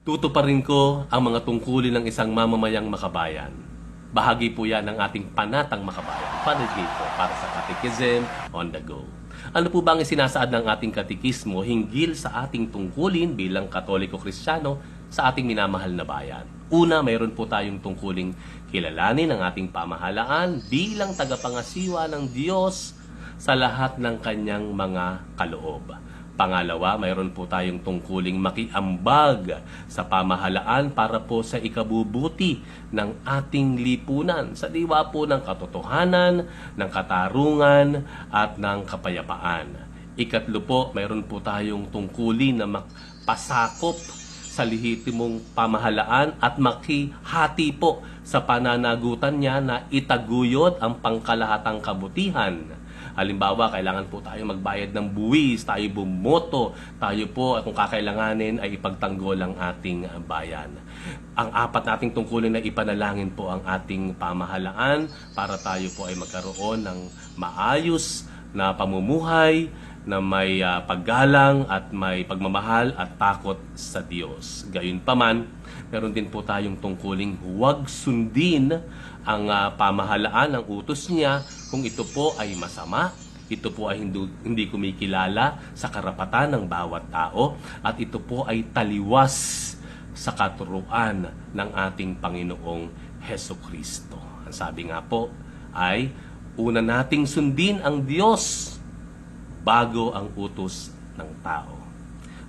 Tutuparin ko ang mga tungkulin ng isang mamamayang makabayan. Bahagi po yan ng ating panatang makabayan. Panagay para sa Catechism on the go. Ano po ba ang isinasaad ng ating katikismo hinggil sa ating tungkulin bilang Katoliko-Kristyano sa ating minamahal na bayan? Una, mayroon po tayong tungkuling kilalanin ang ating pamahalaan bilang tagapangasiwa ng Diyos sa lahat ng kanyang mga kaloob. Pangalawa, mayroon po tayong tungkuling makiambag sa pamahalaan para po sa ikabubuti ng ating lipunan sa diwa po ng katotohanan, ng katarungan at ng kapayapaan. Ikatlo po, mayroon po tayong tungkulin na makpasakop sa lehitimong pamahalaan at makihati po sa pananagutan niya na itaguyod ang pangkalahatang kabutihan. Halimbawa, kailangan po tayo magbayad ng buwis, tayo bumoto, tayo po kung kakailanganin ay ipagtanggol ang ating uh, bayan. Ang apat nating tungkulin na ipanalangin po ang ating pamahalaan para tayo po ay magkaroon ng maayos na pamumuhay, na may ah, paggalang at may pagmamahal at takot sa Diyos. Gayunpaman, meron din po tayong tungkuling huwag sundin ang ah, pamahalaan ng utos niya kung ito po ay masama, ito po ay hindi, hindi kumikilala sa karapatan ng bawat tao at ito po ay taliwas sa katuruan ng ating Panginoong Heso Kristo. Ang sabi nga po ay una nating sundin ang Diyos bago ang utos ng tao.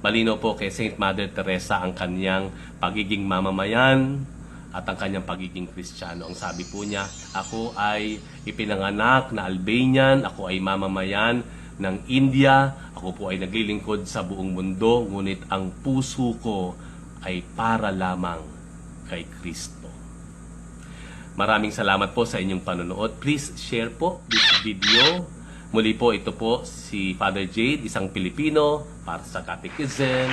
Malino po kay Saint Mother Teresa ang kanyang pagiging mamamayan at ang kanyang pagiging Kristiyano. Ang sabi po niya, ako ay ipinanganak na Albanian, ako ay mamamayan ng India, ako po ay naglilingkod sa buong mundo, ngunit ang puso ko ay para lamang kay Kristo. Maraming salamat po sa inyong panonood. Please share po this video. Muli po ito po si Father Jade, isang Pilipino para sa Catechism.